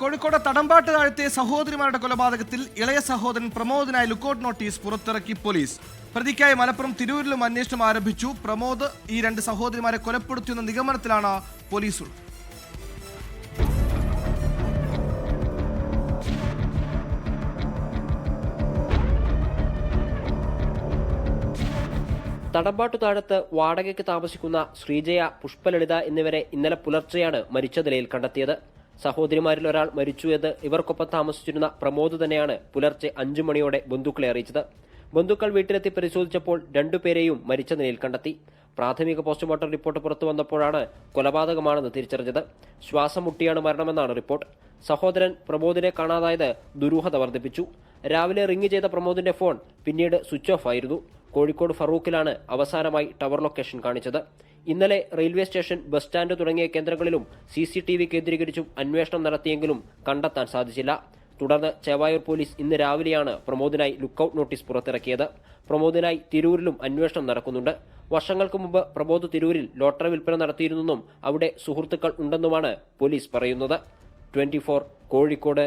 കോഴിക്കോട് തടമ്പാട്ട് താഴത്തെ സഹോദരിമാരുടെ കൊലപാതകത്തിൽ ഇളയ സഹോദരൻ പ്രമോദിനായി ലുക്കൌട്ട് നോട്ടീസ് പുറത്തിറക്കി പോലീസ്. പ്രതിക്കായി മലപ്പുറം തിരൂരിലും അന്വേഷണം ആരംഭിച്ചു. പ്രമോദ് ഈ രണ്ട് സഹോദരിമാരെ കൊലപ്പെടുത്തിയെന്ന നിഗമനത്തിലാണ് പോലീസ് തടമ്പാട്ടു താഴത്ത് വാടകയ്ക്ക് താമസിക്കുന്ന ശ്രീജയ പുഷ്പലളിത എന്നിവരെ ഇന്നലെ പുലർച്ചെയാണ് മരിച്ച നിലയിൽ കണ്ടെത്തിയത്. സഹോദരിമാരിൽ ഒരാൾ മരിച്ചു എന്ന് ഇവർക്കൊപ്പം താമസിച്ചിരുന്ന പ്രമോദ് തന്നെയാണ് പുലർച്ചെ അഞ്ചു മണിയോടെ ബന്ധുക്കളെ അറിയിച്ചത്. ബന്ധുക്കൾ വീട്ടിലെത്തി പരിശോധിച്ചപ്പോൾ രണ്ടുപേരെയും മരിച്ച നിലയിൽ കണ്ടെത്തി. പ്രാഥമിക പോസ്റ്റ്മോർട്ടം റിപ്പോർട്ട് പുറത്തു വന്നപ്പോഴാണ് കൊലപാതകമാണെന്ന് തിരിച്ചറിഞ്ഞത്. ശ്വാസം മുട്ടിയാണ് മരണമെന്നാണ് റിപ്പോർട്ട്. സഹോദരൻ പ്രമോദിനെ കാണാതായത് ദുരൂഹത വർദ്ധിപ്പിച്ചു. രാവിലെ റിംഗ് ചെയ്ത പ്രമോദിന്റെ ഫോൺ പിന്നീട് സ്വിച്ച് ഓഫ് ആയിരുന്നു. കോഴിക്കോട് ഫറൂഖിലാണ് അവസാനമായി ടവർ ലൊക്കേഷൻ കാണിച്ചത്. ഇന്നലെ റെയിൽവേ സ്റ്റേഷൻ ബസ് സ്റ്റാൻഡ് തുടങ്ങിയ കേന്ദ്രങ്ങളിലും സി സി ടി വി കേന്ദ്രീകരിച്ചും അന്വേഷണം നടത്തിയെങ്കിലും കണ്ടെത്താൻ സാധിച്ചില്ല. തുടർന്ന് ചേവായൂർ പോലീസ് ഇന്ന് രാവിലെയാണ് പ്രമോദിനായി ലുക്കൌട്ട് നോട്ടീസ് പുറത്തിറക്കിയത്. പ്രമോദിനായി തിരൂരിലും അന്വേഷണം നടക്കുന്നുണ്ട്. വർഷങ്ങൾക്ക് മുമ്പ് പ്രമോദ് തിരൂരിൽ ലോട്ടറി വിൽപ്പന നടത്തിയിരുന്നെന്നും അവിടെ സുഹൃത്തുക്കൾ ഉണ്ടെന്നുമാണ് പോലീസ് പറയുന്നത്. ട്വന്റി കോഴിക്കോട്.